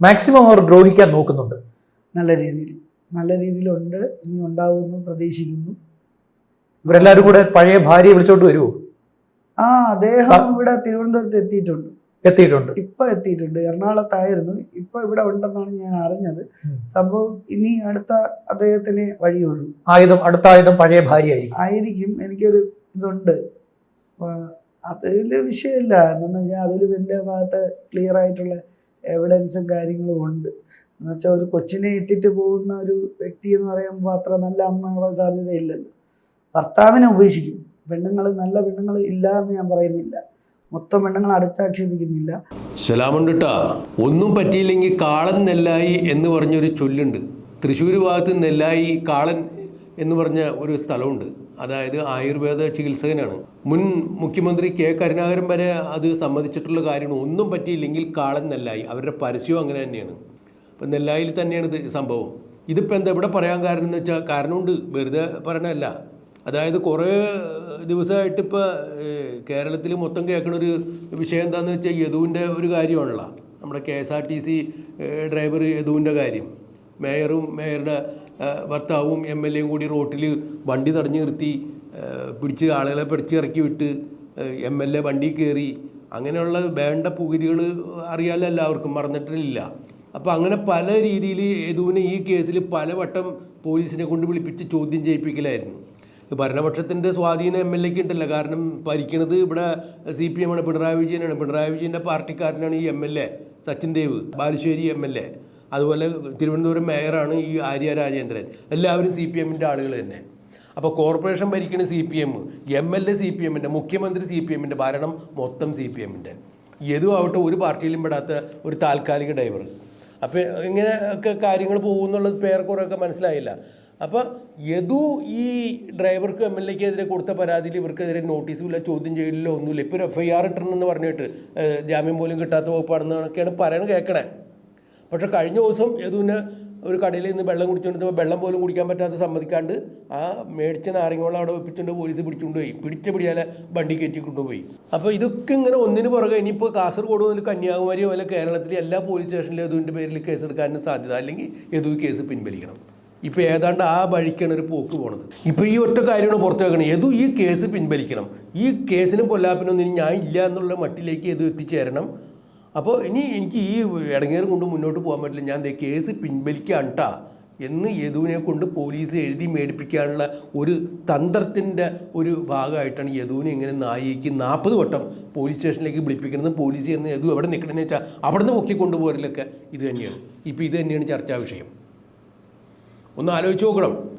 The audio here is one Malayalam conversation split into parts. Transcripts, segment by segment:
മാക്സിമം അവർ ദ്രോഹിക്കാൻ നോക്കുന്നുണ്ട്. നല്ല രീതിയിൽ നല്ല രീതിയിലുണ്ട് ഇനി ഉണ്ടാവുമെന്ന് പ്രതീക്ഷിക്കുന്നു. ഇവരെല്ലാവരും കൂടെ പഴയ ഭാര്യയെ വിളിച്ചോണ്ട് വരുമോ ആ അദ്ദേഹം ഇവിടെ തിരുവനന്തപുരത്ത് എത്തിയിട്ടുണ്ട്. എത്തിയിട്ടുണ്ട്. ഇപ്പൊ എത്തിയിട്ടുണ്ട്. എറണാകുളത്തായിരുന്നു. ഇപ്പൊ ഇവിടെ ഉണ്ടെന്നാണ് ഞാൻ അറിഞ്ഞത്. സംഭവം ഇനി അടുത്ത അദ്ദേഹത്തിന് വഴിയുള്ളൂ. ആയുധം അടുത്ത ആയുധം പഴയ ഭാര്യ ആയിരിക്കും. എനിക്കൊരു ഇതുണ്ട്. അതിൽ വിഷയമില്ല. എന്നു വെച്ചാൽ അതിൽ എന്റെ ഭാഗത്ത് ക്ലിയർ ആയിട്ടുള്ള എവിഡൻസും കാര്യങ്ങളും ഉണ്ട്. എന്ന് വെച്ചാൽ ഒരു കൊച്ചിനെ ഇട്ടിട്ട് പോകുന്ന ഒരു വ്യക്തി എന്ന് പറയുമ്പോൾ അത്ര നല്ല അമ്മ സാധ്യതയില്ലല്ലോ. ഭർത്താവിനെ ഉപേക്ഷിക്കും. പെണ്ണുങ്ങൾ നല്ല പെണ്ണുങ്ങൾ ഇല്ല എന്ന് ഞാൻ പറയുന്നില്ല. മൊത്തം പെണ്ണുങ്ങൾ അടുത്താക്ഷേപിക്കുന്നില്ല ശലാമുണ്ടിട്ടാ ഒന്നും പറ്റിയില്ലെങ്കിൽ കാളൻ നെല്ലായി എന്ന് പറഞ്ഞൊരു ചൊല്ലുണ്ട്. തൃശ്ശൂർ ഭാഗത്ത് നെല്ലായി കാളൻ എന്ന് പറഞ്ഞ ഒരു സ്ഥലമുണ്ട്. അതായത് ആയുർവേദ ചികിത്സകനാണ്. മുൻ മുഖ്യമന്ത്രി കെ കരുണാകരൻ വരെ അത് സമ്മതിച്ചിട്ടുള്ള കാര്യമാണ്. ഒന്നും പറ്റിയില്ലെങ്കിൽ കാളൻ നെല്ലായി. അവരുടെ പരസ്യവും അങ്ങനെ തന്നെയാണ്. അപ്പം നെല്ലായിൽ തന്നെയാണ് ഇത് സംഭവം. ഇതിപ്പോൾ എന്താ ഇവിടെ പറയാൻ കാരണം എന്ന് വെച്ചാൽ കാരണമുണ്ട്. വെറുതെ പറയണമല്ല അതായത് കുറേ ദിവസമായിട്ട് ഇപ്പോൾ കേരളത്തിൽ മൊത്തം കേൾക്കുന്ന ഒരു വിഷയം എന്താണെന്ന് വെച്ചാൽ യദുവിന്റെ ഒരു കാര്യമാണല്ലോ. നമ്മുടെ K S R T C driver യദുവിന്റെ കാര്യം. മേയറും മേയറുടെ ഭർത്താവും എം എൽ എയും കൂടി റോട്ടിൽ വണ്ടി തടഞ്ഞു നിർത്തി പിടിച്ച് ആളുകളെ പിടിച്ച് ഇറക്കി വിട്ട് എം എൽ എ വണ്ടി കയറി. അങ്ങനെയുള്ള വേണ്ട പുകിരികൾ അറിയാലോ എല്ലാവർക്കും മറന്നിട്ടില്ല. അപ്പോൾ അങ്ങനെ പല രീതിയിൽ യദുവിനെ ഈ കേസിൽ പലവട്ടം പോലീസിനെ കൊണ്ട് വിളിപ്പിച്ച് ചോദ്യം ചെയ്യിപ്പിക്കലായിരുന്നു. ഭരണപക്ഷത്തിന്റെ സ്വാധീനം എം എൽ എക്ക് ഉണ്ടല്ലോ. കാരണം ഭരിക്കണത് ഇവിടെ സി പി എമ്മാണ് പിണറായി വിജയനാണ്. പിണറായി വിജയന്റെ പാർട്ടിക്കാരനാണ് ഈ M L A Sachin Dev Balussery M L A. അതുപോലെ തിരുവനന്തപുരം മേയറാണ് ഈ ആര്യ രാജേന്ദ്രൻ. എല്ലാവരും സി പി എമ്മിന്റെ ആളുകൾ തന്നെ. അപ്പോൾ കോർപ്പറേഷൻ ഭരിക്കുന്ന C P M M L A C P എമ്മിന്റെ മുഖ്യമന്ത്രി സി പി എമ്മിന്റെ ഭരണം മൊത്തം സി പി എമ്മിന്റെ. എതും ആവട്ടെ ഒരു പാർട്ടിയിലും പെടാത്ത ഒരു താൽക്കാലിക ഡ്രൈവർ. അപ്പോൾ ഇങ്ങനെ ഒക്കെ കാര്യങ്ങൾ പോകുന്നുള്ളത് പേർക്കുറൊക്കെ മനസ്സിലായില്ല. അപ്പോൾ യദു ഈ ഡ്രൈവർക്ക് എം എൽ എക്കെതിരെ കൊടുത്ത പരാതിയിൽ ഇവർക്കെതിരെ നോട്ടീസും ഇല്ല ചോദ്യം ചെയ്യലില്ല ഒന്നുമില്ല. ഇപ്പോൾ ഒരു എഫ് ഐ ആർ ഇട്ടണമെന്ന് പറഞ്ഞിട്ട് ജാമ്യം പോലും കിട്ടാത്ത വകുപ്പാണെന്നൊക്കെയാണ് പറയണത് കേൾക്കണേ. പക്ഷെ കഴിഞ്ഞ ദിവസം യദുവിന് ഒരു കടയിൽ നിന്ന് വെള്ളം കുടിച്ചുകൊണ്ടിരുന്നപ്പോൾ വെള്ളം പോലും കുടിക്കാൻ പറ്റാതെ സമ്മതിക്കാണ്ട് ആ മേടിച്ച നാരങ്ങോളം അവിടെ വെപ്പിച്ചുകൊണ്ട് പോലീസ് പിടിച്ചുകൊണ്ടുപോയി പിടിച്ച പിടിയാലെ വണ്ടി കയറ്റി കൊണ്ടുപോയി. അപ്പോൾ ഇതൊക്കെ ഇങ്ങനെ ഒന്നിന് പുറകെ ഇനിയിപ്പോൾ കാസർഗോഡ് മുതൽ കന്യാകുമാരി പോലെ കേരളത്തിലെ എല്ലാ പോലീസ് സ്റ്റേഷനിലും യദുവിന്റെ പേരിൽ കേസ് എടുക്കാനും സാധ്യത. അല്ലെങ്കിൽ യദു കേസ് പിൻവലിക്കണം. ഇപ്പോൾ ഏതാണ്ട് ആ വഴിക്കാണ് ഒരു പോക്ക് പോണത്. ഇപ്പോൾ ഈ ഒറ്റ കാര്യമാണ് പുറത്തു വെക്കണം. യദു ഈ കേസ് പിൻവലിക്കണം. ഈ കേസിനും പൊല്ലാപ്പിനൊന്നും ഞാൻ ഇല്ല എന്നുള്ള മട്ടിലേക്ക് യദു എത്തിച്ചേരണം. അപ്പോൾ ഇനി എനിക്ക് ഈ ഇടങ്ങേറ് കൊണ്ട് മുന്നോട്ട് പോകാൻ പറ്റില്ല. ഞാൻ കേസ് പിൻവലിക്കാണ്ടാ എന്ന് യദുവിനെ കൊണ്ട് പോലീസ് എഴുതി മേടിപ്പിക്കാനുള്ള ഒരു തന്ത്രത്തിന്റെ ഒരു ഭാഗമായിട്ടാണ് യദുവിനെ ഇങ്ങനെ നായിക്ക് നാൽപ്പത് വട്ടം പോലീസ് സ്റ്റേഷനിലേക്ക് വിളിപ്പിക്കുന്നത്. പോലീസ് എന്ന് യദു എവിടെ നിൽക്കണമെന്ന് വെച്ചാൽ അവിടെ നിന്ന് പൊക്കി കൊണ്ടുപോകലൊക്കെ ഇത് തന്നെയാണ്. ഇപ്പോൾ ഇത് തന്നെയാണ് ചർച്ചാ വിഷയം. ഒന്ന് ആലോചിച്ച് നോക്കണം.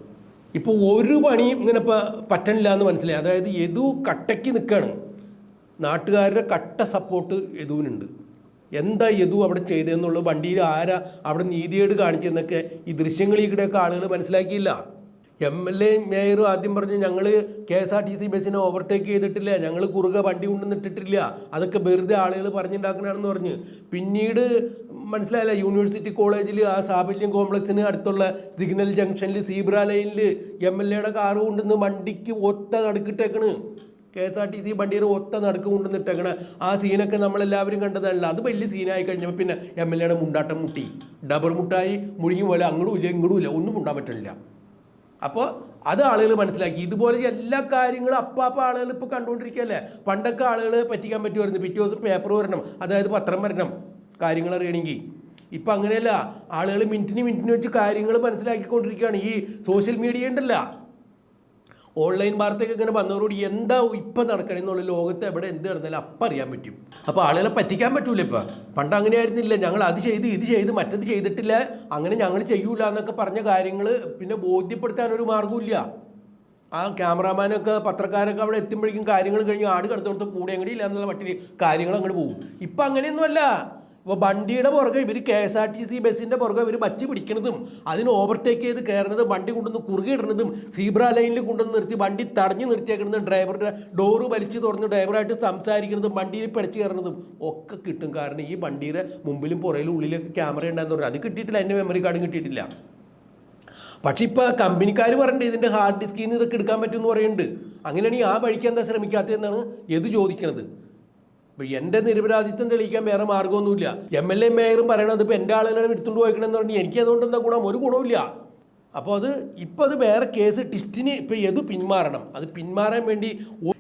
ഇപ്പോൾ ഒരു പണിയും ഇങ്ങനെ ഇപ്പോൾ പറ്റണില്ല എന്ന് മനസ്സിലായി. അതായത് യദു കട്ടയ്ക്ക് നിൽക്കുകയാണ് നാട്ടുകാരുടെ കട്ട സപ്പോർട്ട് യദുവിനുണ്ട്. എന്താ യദു അവിടെ ചെയ്തതെന്നുള്ളത് വണ്ടിയിൽ ആരാ അവിടെ നീതിയേട് കാണിച്ചെന്നൊക്കെ ഈ ദൃശ്യങ്ങളിൽ കൂടെയൊക്കെ ആളുകൾ മനസ്സിലാക്കിയില്ല. എം എൽ എ മേയറും ആദ്യം പറഞ്ഞു ഞങ്ങൾ K S R T C ബസ്സിനെ ഓവർടേക്ക് ചെയ്തിട്ടില്ല ഞങ്ങൾ കുറുകെ വണ്ടി കൊണ്ടുവന്നിട്ടിട്ടില്ല അതൊക്കെ വെറുതെ ആളുകൾ പറഞ്ഞുണ്ടാക്കണമെന്ന് പറഞ്ഞ്. പിന്നീട് മനസ്സിലായില്ല യൂണിവേഴ്സിറ്റി കോളേജിൽ ആ സാബല്യം കോംപ്ലക്സിന് അടുത്തുള്ള സിഗ്നൽ ജംഗ്ഷനിൽ സീബ്ര ലൈനിൽ എം എൽ എയുടെ കാറ് കൊണ്ടുവന്ന് വണ്ടിക്ക് ഒത്ത നടുക്കിട്ടേക്കണ്. K S R T C വണ്ടിയുടെ ഒത്ത നടുക്ക് കൊണ്ടുവന്നിട്ടേക്കണ ആ സീനൊക്കെ നമ്മളെല്ലാവരും കണ്ടതല്ല. അത് വലിയ സീനായി കഴിഞ്ഞപ്പോൾ പിന്നെ എം എൽ എയുടെ മുണ്ടാട്ടം മുട്ടി. ഡബർ മുട്ടായി മുഴുങ്ങി പോലെ അങ്ങോട്ടും ഇല്ല ഇങ്ങോട്ടും ഇല്ല. ഒന്നും മുണ്ടാൻ പറ്റില്ല അപ്പോൾ അത് ആളുകൾ മനസ്സിലാക്കി. ഇതുപോലെ എല്ലാ കാര്യങ്ങളും അപ്പാപ്പ ആളുകൾ ഇപ്പോൾ കണ്ടുകൊണ്ടിരിക്കുകയല്ലേ പണ്ടൊക്കെ ആളുകൾ പറ്റിക്കാൻ പറ്റുമായിരുന്നു പിറ്റേ ദിവസം പേപ്പർ വരണം. അതായത് പത്രം വരണം. കാര്യങ്ങൾ അറിയണമെങ്കിൽ ഇപ്പം അങ്ങനെയല്ല. ആളുകൾ മിനിറ്റിന് മിനിറ്റിന് വെച്ച് കാര്യങ്ങൾ മനസ്സിലാക്കിക്കൊണ്ടിരിക്കുകയാണ്. ഈ സോഷ്യൽ മീഡിയ ഉണ്ടല്ല. ഓൺലൈൻ വാർത്തയൊക്കെ ഇങ്ങനെ വന്നതോടുകൂടി എന്താ ഇപ്പം നടക്കണമെന്നുള്ള ലോകത്ത് എവിടെ എന്ത് നടന്നാലും അപ്പം അറിയാൻ പറ്റും. അപ്പോൾ ആളുകളെ പറ്റിക്കാൻ പറ്റൂല ഇപ്പം. പണ്ട് അങ്ങനെ ആയിരുന്നില്ല. ഞങ്ങൾ അത് ചെയ്ത് ഇത് ചെയ്ത് മറ്റത് ചെയ്തിട്ടില്ല. അങ്ങനെ ഞങ്ങൾ ചെയ്യൂല എന്നൊക്കെ പറഞ്ഞ കാര്യങ്ങൾ പിന്നെ ബോധ്യപ്പെടുത്താൻ ഒരു മാർഗമില്ല ആ ക്യാമറാമാനൊക്കെ പത്രക്കാരൊക്കെ അവിടെ എത്തുമ്പോഴേക്കും കാര്യങ്ങൾ കഴിഞ്ഞ് ആട് കിടത്തോടത്ത് കൂടെ ഇല്ല എന്നുള്ള മട്ടിൽ കാര്യങ്ങൾ അങ്ങോട്ട് പോകും ഇപ്പം അങ്ങനെയൊന്നുമല്ല. ഇപ്പോൾ വണ്ടിയുടെ പുറകെ ഇവർ K S R T C ബസ്സിന്റെ പുറകെ ഇവർ വച്ച് പിടിക്കണതും അതിന് ഓവർടേക്ക് ചെയ്ത് കയറുന്നതും വണ്ടി കൊണ്ടുവന്ന് കുറുകെ ഇടുന്നതും സീബ്ര ലൈനിൽ കൊണ്ടുവന്ന് നിർത്തി വണ്ടി തടഞ്ഞു നിർത്തിയേക്കുന്നതും ഡ്രൈവറുടെ ഡോറ് വലിച്ചു തുറന്ന് ഡ്രൈവറായിട്ട് സംസാരിക്കുന്നതും വണ്ടിയിൽ പിടിച്ച് കയറുന്നതും ഒക്കെ കിട്ടും. കാരണം ഈ വണ്ടിയുടെ മുമ്പിലും പുറയിലും ഉള്ളിലൊക്കെ ക്യാമറ ഉണ്ടാകുന്ന പറഞ്ഞു അത് കിട്ടിയിട്ടില്ല എന്റെ മെമ്മറി കാർഡും കിട്ടിയിട്ടില്ല. പക്ഷെ ഇപ്പോൾ കമ്പനിക്കാർ പറയണ്ടേ ഇതിന്റെ ഹാർഡ് ഡിസ്കിൽ നിന്ന് ഇതൊക്കെ എടുക്കാൻ പറ്റുമെന്ന് പറയുന്നുണ്ട് അങ്ങനെയാണെങ്കിൽ ആ വഴിക്ക് എന്താ ശ്രമിക്കാത്തതെന്നാണ് എത് ചോദിക്കണത്. ഇപ്പൊ എന്റെ നിരപരാധിത്വം തെളിയിക്കാൻ വേറെ മാർഗമൊന്നുമില്ല എം എൽ എ മേയറും പറയണത് ഇപ്പൊ എന്റെ ആളുകളെ എടുത്തുകൊണ്ട് പോയിക്കണമെന്ന് പറഞ്ഞാൽ എനിക്ക് അതുകൊണ്ട് എന്താ ഗുണം? ഒരു ഗുണവുമില്ല. അപ്പോൾ അത് ഇപ്പോൾ അത് വേറെ കേസ് ടിസ്റ്റിന് ഇപ്പം ഏത് പിന്മാറണം? അത് പിന്മാറാൻ വേണ്ടി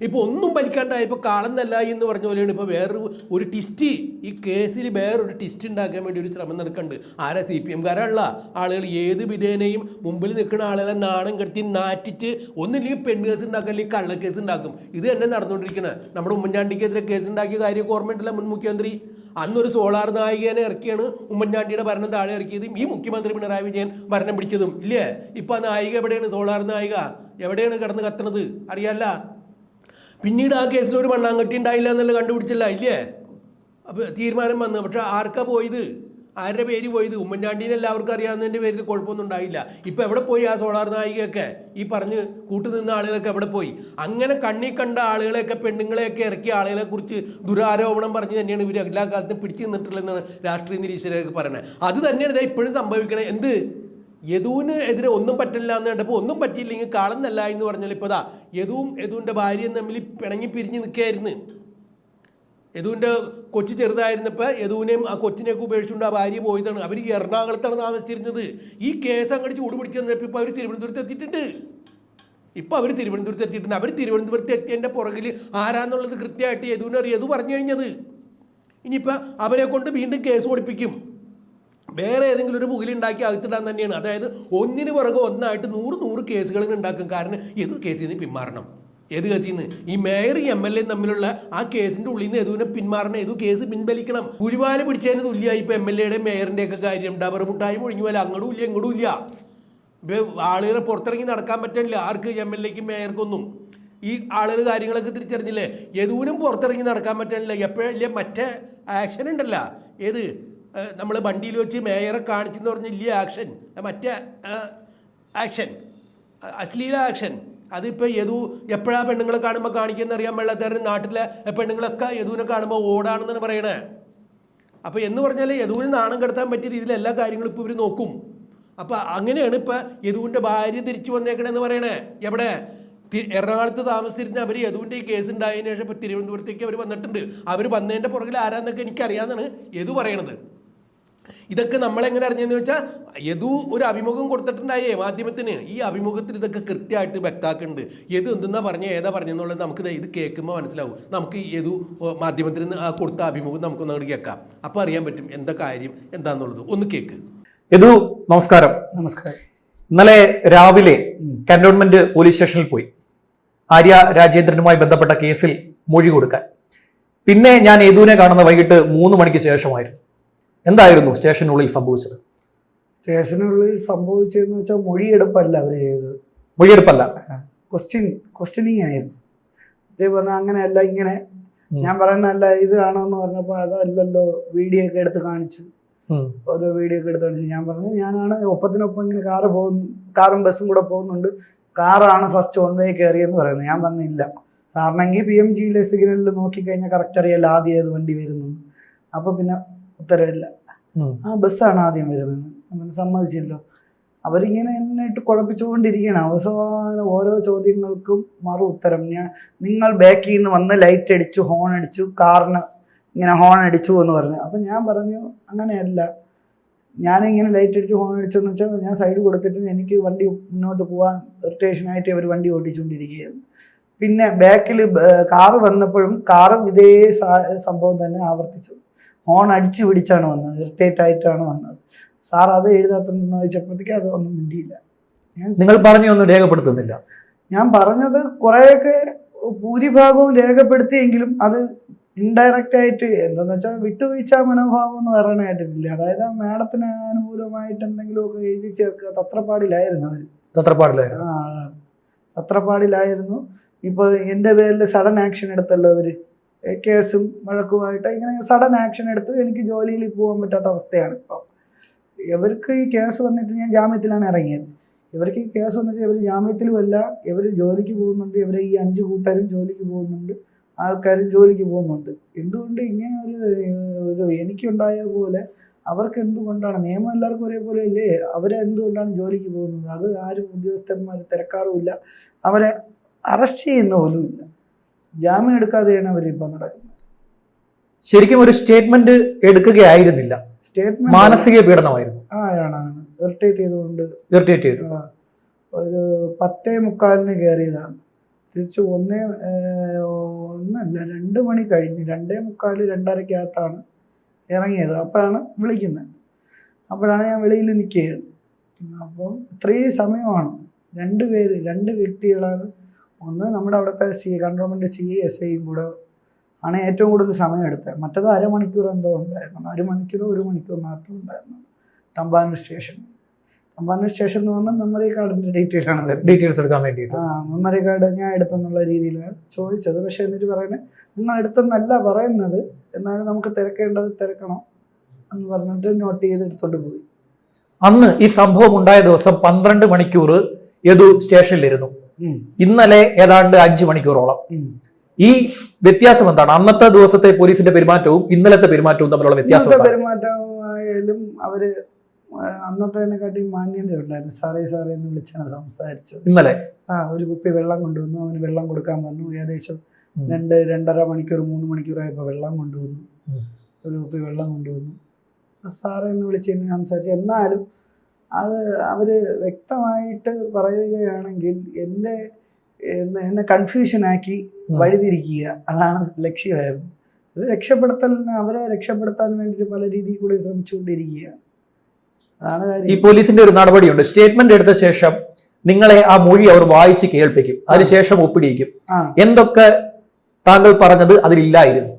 ഇപ്പോൾ ഒന്നും വലിക്കാണ്ടായപ്പോൾ കാളന്നല്ല എന്ന് പറഞ്ഞ പോലെയാണ്. ഇപ്പോൾ വേറൊരു ഒരു ടിസ്റ്റ് ഈ കേസിൽ വേറൊരു ടിസ്റ്റ് ഉണ്ടാക്കാൻ വേണ്ടി ഒരു ശ്രമം നടക്കുന്നുണ്ട്. ആരാ സി പി എംകാരുള്ള ആളുകൾ? ഏത് വിധേനയും മുമ്പിൽ നിൽക്കുന്ന ആളുകളെ നാണം കെടുത്തി നാറ്റിച്ച് ഒന്നില്ലെങ്കിൽ പെണ്ണ് കേസ് ഉണ്ടാക്കുക അല്ലെങ്കിൽ കള്ളക്കേസ് കേസ് ഉണ്ടാക്കും. ഇത് തന്നെ നടന്നുകൊണ്ടിരിക്കുന്നത് നമ്മുടെ ഉമ്മൻചാണ്ടിക്കെതിരെ കേസ് ഉണ്ടാക്കിയ കാര്യം ഓർമ്മയുണ്ടല്ലോ മുൻ മുഖ്യമന്ത്രി. അന്നൊരു സോളാർ നായികനെ ഇറക്കിയാണ് ഉമ്മൻചാണ്ടിയുടെ ഭരണം താഴെ ഇറക്കിയതും ഈ മുഖ്യമന്ത്രി പിണറായി വിജയൻ ഭരണം പിടിച്ചതും. ഇല്ലേ? ഇപ്പൊ ആ നായിക എവിടെയാണ്? സോളാർ നായിക. എവിടെയാണ് കിടന്ന് കത്തണത്? അറിയാല്ല. പിന്നീട് ആ കേസിൽ ഒരു മണ്ണാങ്കട്ടി ഉണ്ടായില്ല എന്നല്ല കണ്ടുപിടിച്ചില്ല. ഇല്ലേ? അപ്പോൾ തീരുമാനം വന്നു. പക്ഷെ ആർക്കാ പോയത്? ആരുടെ പേര് പോയത്? ഉമ്മൻചാണ്ടീനെ എല്ലാവർക്കും അറിയാവുന്നതിന്റെ പേരിൽ കുഴപ്പമൊന്നും ഉണ്ടായില്ല. ഇപ്പം എവിടെ പോയി ആ സോളാർ നായികയൊക്കെ? ഈ പറഞ്ഞ് കൂട്ടുനിന്ന ആളുകളൊക്കെ എവിടെ പോയി? അങ്ങനെ കണ്ണി കണ്ട ആളുകളെയൊക്കെ പെണ്ണുങ്ങളെയൊക്കെ ഇറക്കിയ ആളുകളെ കുറിച്ച് ദുരാരോപണം പറഞ്ഞ് തന്നെയാണ് ഇവർ എല്ലാ കാലത്തും പിടിച്ചു നിന്നിട്ടുള്ളതെന്നാണ് രാഷ്ട്രീയ നിരീക്ഷകരൊക്കെ പറയുന്നത് അത് തന്നെയാണ് ഇതാ ഇപ്പോഴും സംഭവിക്കണത് എന്ത്? യദുവിന് എതിരെ ഒന്നും പറ്റില്ല എന്ന് കണ്ടപ്പോൾ ഒന്നും പറ്റിയില്ലെങ്കിൽ കാളന്നല്ല എന്ന് പറഞ്ഞാൽ ഇപ്പോൾ ദാ യദുവും യദുവിന്റെ ഭാര്യയും തമ്മിൽ പിണങ്ങി പിരിഞ്ഞ് നിൽക്കുകയായിരുന്നു. യദുവിന്റെ കൊച്ചു ചെറുതായിരുന്നപ്പോൾ യദുവിനെയും ആ കൊച്ചിനെയൊക്കെ ഉപേക്ഷിച്ചുകൊണ്ട് ആ ഭാര്യ പോയതാണ്. അവർ എറണാകുളത്താണ് താമസിച്ചിരുന്നത്. ഈ കേസ് അങ്ങോട്ട് ഓടുപിടിക്കുന്ന വന്നപ്പോൾ ഇപ്പോൾ അവർ തിരുവനന്തപുരത്ത് എത്തിയിട്ടുണ്ട്. ഇപ്പോൾ അവർ തിരുവനന്തപുരത്ത് എത്തിയിട്ടുണ്ട്. അവർ തിരുവനന്തപുരത്ത് എത്തിയതിന്റെ പുറകിൽ ആരാന്നുള്ളത് കൃത്യമായിട്ട് യദുവിനെ അറിയാം. യദു പറഞ്ഞു കഴിഞ്ഞത്. ഇനിയിപ്പോൾ അവരെ കൊണ്ട് വീണ്ടും കേസ് ഓടിപ്പിക്കും വേറെ ഏതെങ്കിലും ഒരു പുകിലുണ്ടാക്കി അകത്തിടാൻ തന്നെയാണ്. അതായത് ഒന്നിന് പുറകെ ഒന്നായിട്ട് നൂറ് നൂറ് കേസുകൾ ഉണ്ടാക്കും. കാരണം ഏത് കേസിൽ നിന്ന് പിന്മാറണം. ഏത് കേസിൽ നിന്ന്? ഈ മേയർ എം എൽ എ തമ്മിലുള്ള ആ കേസിന്റെ ഉള്ളിൽ നിന്ന് എതുവിനെ പിന്മാറണം. ഏതു കേസ് പിൻവലിക്കണം. പുലിവാൽ പിടിച്ചതിന് തുല്യമായി ഇപ്പൊ എം എൽ എയുടെ മേയറിന്റെ ഒക്കെ കാര്യം. ഡബർ മുട്ടായി ഒഴിഞ്ഞു പോലെ അങ്ങോട്ടും ഇല്ല ഇങ്ങോട്ടും ഇല്ല. ആളുകളെ പുറത്തിറങ്ങി നടക്കാൻ പറ്റണില്ല. ആർക്ക് എം എൽ എക്കും മേയർക്കൊന്നും? ഈ ആളുകൾ കാര്യങ്ങളൊക്കെ തിരിച്ചറിഞ്ഞില്ലേ? എതുവിനും പുറത്തിറങ്ങി നടക്കാൻ പറ്റണില്ല. എപ്പോഴല്ലേ മറ്റേ ആക്ഷൻ ഉണ്ടല്ല. ഏത്? നമ്മൾ വണ്ടിയിൽ വെച്ച് മേയറെ കാണിച്ചെന്ന് പറഞ്ഞ ഇല്ല ആക്ഷൻ മറ്റേ ആക്ഷൻ അശ്ലീല ആക്ഷൻ അതിപ്പോൾ യദു എപ്പോഴാണ് പെണ്ണുങ്ങളെ കാണുമ്പോൾ കാണിക്കുന്ന അറിയാൻ വെള്ളത്തേറിന് നാട്ടിലെ പെണ്ണുങ്ങളൊക്കെ യദുവിനെ കാണുമ്പോൾ ഓടാണെന്നാണ് പറയണേ. അപ്പോൾ എന്ന് പറഞ്ഞാൽ യദുവിന് നാണം കെടുത്താൻ പറ്റിയ രീതിയിൽ എല്ലാ കാര്യങ്ങളും ഇപ്പോൾ ഇവർ നോക്കും. അപ്പോൾ അങ്ങനെയാണ് ഇപ്പോൾ യദുവിന്റെ ഭാര്യ തിരിച്ചു വന്നേക്കണെന്ന് പറയണേ. എവിടെ? എറണാകുളത്ത് താമസിച്ചിരുന്ന അവർ യദുവിന്റെ ഈ കേസ് ഉണ്ടായതിനു ശേഷം ഇപ്പോൾ തിരുവനന്തപുരത്തേക്ക് അവർ വന്നിട്ടുണ്ട്. അവർ വന്നതിന്റെ പുറകിൽ ആരാന്നൊക്കെ എനിക്കറിയാമെന്നാണ് യദു പറയണത്. ഇതൊക്കെ നമ്മളെങ്ങനെ അറിഞ്ഞതെന്ന് വെച്ചാൽ യദു ഒരു അഭിമുഖം കൊടുത്തിട്ടുണ്ടായേ മാധ്യമത്തിന്. ഈ അഭിമുഖത്തിൽ ഇതൊക്കെ കൃത്യമായിട്ട് വ്യക്താക്കുന്നുണ്ട് യദു എന്തെന്നാ പറഞ്ഞ ഏതാ പറഞ്ഞെന്നുള്ളത് നമുക്ക് ദേ ഇത് കേൾക്കുമ്പോൾ മനസ്സിലാവും. നമുക്ക് യദു നിന്ന് മാധ്യമത്തിന് ആ കൊടുത്ത അഭിമുഖം നമുക്കൊന്ന് അങ്ങോട്ട് കേൾക്കാം. അപ്പോൾ അറിയാൻ പറ്റും എന്താ കാര്യം എന്താന്നുള്ളത്. ഒന്ന് കേൾക്ക് യദു നമസ്കാരം. നമസ്കാരം. ഇന്നലെ രാവിലെ കന്റോൺമെന്റ് പോലീസ് സ്റ്റേഷനിൽ പോയി. ആര്യ രാജേന്ദ്രനുമായി ബന്ധപ്പെട്ട കേസിൽ മൊഴി കൊടുക്കാൻ. പിന്നെ ഞാൻ യദുവിനെ കാണുന്ന വൈകിട്ട് മൂന്ന് മണിക്ക് ശേഷമായിരുന്നു. എന്തായിരുന്നു സ്റ്റേഷനുള്ളിൽ സംഭവിച്ചത്? സ്റ്റേഷനുള്ളിൽ സംഭവിച്ചതെന്ന് വെച്ചാൽ മൊഴിയെടുപ്പല്ല അവർ ചെയ്തത്. മൊഴിയെടുപ്പല്ല. ക്വസ്റ്റ്യൻ ക്വസ്റ്റ്യനിങ് ആയിരുന്നു. ഇതേ പറഞ്ഞാൽ അങ്ങനെയല്ല ഇങ്ങനെ. ഞാൻ പറയുന്നതല്ല ഇത് എന്ന് പറഞ്ഞപ്പോൾ അതല്ലല്ലോ വീഡിയോ ഒക്കെ എടുത്ത് കാണിച്ചു. ഓരോ വീഡിയോ ഒക്കെ എടുത്ത് കാണിച്ചു. ഞാൻ പറഞ്ഞു ഞാനാണ് ഒപ്പത്തിനൊപ്പം ഇങ്ങനെ കാറ് പോകുന്നു കാറും ബസ്സും കൂടെ പോകുന്നുണ്ട്. കാറാണ് ഫസ്റ്റ് ഓൺ വേ കയറിയെന്ന് പറയുന്നത്. ഞാൻ പറഞ്ഞില്ല. സാറിനെങ്കിൽ പി എം ജിയിലെ സിഗ്നലിൽ നോക്കിക്കഴിഞ്ഞാൽ കറക്റ്റ് അറിയാലോ ആദ്യം ഏത് വണ്ടി വരുന്നു അപ്പോൾ പിന്നെ ഉത്തരവില്ല. ആ ബസ്സാണ് ആദ്യം വരുന്നത്. അവൻ സമ്മതിച്ചല്ലോ. അവരിങ്ങനെ എന്നെ ഇട്ട് കുഴപ്പിച്ചുകൊണ്ടിരിക്കുകയാണ്. അവസാനം ഓരോ ചോദ്യങ്ങൾക്കും മറു ഉത്തരം. ഞാൻ നിങ്ങൾ ബാക്കിൽ നിന്ന് വന്ന് ലൈറ്റ് അടിച്ചു ഹോൺ അടിച്ചു കാറിന് ഇങ്ങനെ ഹോൺ അടിച്ചു എന്ന് പറഞ്ഞു. അപ്പം ഞാൻ പറഞ്ഞു അങ്ങനെയല്ല. ഞാനിങ്ങനെ ലൈറ്റ് അടിച്ച് ഹോൺ അടിച്ചെന്ന് വെച്ചാൽ ഞാൻ സൈഡ് കൊടുത്തിട്ട് എനിക്ക് വണ്ടി മുന്നോട്ട് പോകാൻ ഇറിറ്റേഷനായിട്ട് അവർ വണ്ടി ഓടിച്ചുകൊണ്ടിരിക്കുകയായിരുന്നു. പിന്നെ ബാക്കിൽ കാറ് വന്നപ്പോഴും കാറും ഇതേ സംഭവം തന്നെ ആവർത്തിച്ചു. ഹോൺ അടിച്ചു പിടിച്ചാണ് വന്നത് ഇറിറ്റേറ്റ് ആയിട്ടാണ് വന്നത്. സാർ അത് എഴുതാത്തെന്ന് ചോദിച്ചപ്പോഴത്തേക്ക് അത് ഒന്നും മിണ്ടിയില്ല. നിങ്ങൾ പറഞ്ഞു ഒന്നും രേഖപ്പെടുത്തുന്നില്ല. ഞാൻ പറഞ്ഞത് കുറേയൊക്കെ ഭൂരിഭാഗവും രേഖപ്പെടുത്തിയെങ്കിലും അത് ഇൻഡയറക്റ്റ് ആയിട്ട് എന്താന്ന് വെച്ചാൽ വിട്ടുവീഴ്ച മനോഭാവം എന്ന് പറയാനായിട്ടില്ല അതായത് ആ മാഡത്തിന് അനുകൂലമായിട്ട് എന്തെങ്കിലുമൊക്കെ എഴുതി ചേർക്കുക തത്രപ്പാടിലായിരുന്നു അവർ തത്രപ്പാടിലായിരുന്നു ആ. തത്രപ്പാടിലായിരുന്നു ഇപ്പോൾ എന്റെ പേരിൽ സഡൻ ആക്ഷൻ എടുത്തല്ലോ അവർ. ഏ, കേസും വഴക്കുമായിട്ട് ഇങ്ങനെ സഡൻ ആക്ഷൻ എടുത്ത് എനിക്ക് ജോലിയിൽ പോകാൻ പറ്റാത്ത അവസ്ഥയാണ് ഇപ്പോൾ ഇവർക്ക് ഈ കേസ് വന്നിട്ട് ഞാൻ ജാമ്യത്തിലാണ് ഇറങ്ങിയത്. ഇവർക്ക് ഈ കേസ് വന്നിട്ട് ഇവർ ജാമ്യത്തിലുമല്ല ഇവർ ജോലിക്ക് പോകുന്നുണ്ട് ഇവർ ഈ അഞ്ച് കൂട്ടരും ജോലിക്ക് പോകുന്നുണ്ട് ആൾക്കാരും ജോലിക്ക് പോകുന്നുണ്ട്. എന്തുകൊണ്ട് ഇങ്ങനെ ഒരു ഒരു എനിക്കുണ്ടായ പോലെ അവർക്ക് എന്തുകൊണ്ടാണ്? നിയമം എല്ലാവർക്കും ഒരേപോലെ അല്ലേ? അവരെ എന്തുകൊണ്ടാണ് ജോലിക്ക് പോകുന്നത്? അത് ആരും ഉദ്യോഗസ്ഥന്മാർ തിരക്കാറുമില്ല. അവരെ അറസ്റ്റ് ചെയ്യുന്ന പോലും ഇല്ല ജാമ്യം എടുക്കാതെയാണ് അവർ ഇപ്പൊ നടക്കുന്നത്. ശരിക്കും ഒരു സ്റ്റേറ്റ്മെന്റ് എടുക്കുകയായിരുന്നില്ല. സ്റ്റേറ്റ്മെന്റ് മാനസിക പീഡനമായിരുന്നു. ആ ആണ് ഇറിറ്റേറ്റ് ചെയ്തുകൊണ്ട് ഇറിറ്റേറ്റ് ചെയ്തു. ആ, ഒരു പത്തേ മുക്കാലിന് കയറിയതാണ്. തിരിച്ച് ഒന്നേ ഏർ, ഒന്നല്ല രണ്ട് മണി കഴിഞ്ഞ് രണ്ടേ മുക്കാൽ രണ്ടരക്കകത്താണ് ഇറങ്ങിയത്. അപ്പോഴാണ് വിളിക്കുന്നത്. അപ്പോഴാണ് ഞാൻ വെളിയിൽ നിൽക്കുകയാണ്. അപ്പം ഇത്രയും സമയമാണ്. രണ്ട് പേര് രണ്ട് വ്യക്തികളാണ് ഒന്ന് നമ്മുടെ അവിടുത്തെ സി കൺട്രോൾമെന്റ് സി എസ് ഐയും കൂടെ ആണ് ഏറ്റവും കൂടുതൽ സമയം എടുത്തത്. മറ്റത് അരമണിക്കൂർ എന്തോ ഉണ്ടായിരുന്നു. അരമണിക്കൂർ ഒരു മണിക്കൂർ മാത്രം ഉണ്ടായിരുന്നു തമ്പാനൂർ സ്റ്റേഷൻ. തമ്പാനൂർ സ്റ്റേഷൻ എന്ന് പറഞ്ഞാൽ മെമ്മറി കാർഡിന്റെ ഡീറ്റെയിൽസ് ആണ് ഡീറ്റെയിൽസ് എടുക്കാൻ വേണ്ടിയിട്ട്. ആ മെമ്മറി കാർഡ് ഞാൻ എടുത്തെന്നുള്ള രീതിയിലാണ് ചോദിച്ചത്. പക്ഷേ എന്നിട്ട് പറയുന്നത് നിങ്ങൾ എടുത്തെന്നല്ല പറയുന്നത്. എന്നാലും നമുക്ക് തിരക്കേണ്ടത് തിരക്കണം എന്ന് പറഞ്ഞിട്ട് നോട്ട് ചെയ്ത് എടുത്തോണ്ട് പോയി. അന്ന് ഈ സംഭവം ഉണ്ടായ ദിവസം പന്ത്രണ്ട് മണിക്കൂർ യദു സ്റ്റേഷനിലിരുന്നു. ഇന്നലെ ഏതാണ്ട് അഞ്ചു മണിക്കൂറോളം. ഈ വ്യത്യാസം എന്താണ്? അന്നത്തെ ദിവസത്തെ പോലീസിന്റെ പെരുമാറ്റവും ഇന്നലത്തെ പെരുമാറ്റവും തമ്മിലുള്ള വ്യത്യാസം? പെരുമാറ്റമായാലും അവർ അന്നത്തേനെക്കാട്ടി മാന്യത ഉണ്ടായിരുന്നു. സാറേ സാറേ എന്ന് വിളിച്ചാണ് സംസാരിച്ചത്. ഇന്നലെ? ആ ഒരു കുപ്പി വെള്ളം കൊണ്ടുവന്നു. അവന് വെള്ളം കൊടുക്കാൻ വന്നു. ഏകദേശം. രണ്ട് രണ്ടര മണിക്കൂർ മൂന്ന് മണിക്കൂറായപ്പോൾ വെള്ളം കൊണ്ടുവന്നു. ഒരു കുപ്പി വെള്ളം കൊണ്ടുവന്നു. സാറേ എന്ന് വിളിച്ച് സംസാരിച്ചു. എന്നാലും അത് അവർ വ്യക്തമായിട്ട് പറയുകയാണെങ്കിൽ എന്റെ എന്നെ- എന്നെ കൺഫ്യൂഷനാക്കി. വഴിതിരിക്കുക. അതാണ് ലക്ഷ്യമായിരുന്നു. അത് രക്ഷപ്പെടുത്തലിന് അവരെ രക്ഷപ്പെടുത്താൻ വേണ്ടിയിട്ട് പല രീതിയിൽ കൂടി ശ്രമിച്ചുകൊണ്ടിരിക്കുകയാണ് അതാണ് ഈ പോലീസിന്റെ ഒരു നടപടിയുണ്ട്. സ്റ്റേറ്റ്മെന്റ് എടുത്ത ശേഷം നിങ്ങളെ ആ മൊഴി അവർ വായിച്ച് കേൾപ്പിക്കും. അതിനുശേഷം ഒപ്പിടിയിക്കും. എന്തൊക്കെ താങ്കൾ പറഞ്ഞത് അതിലില്ലായിരുന്നു?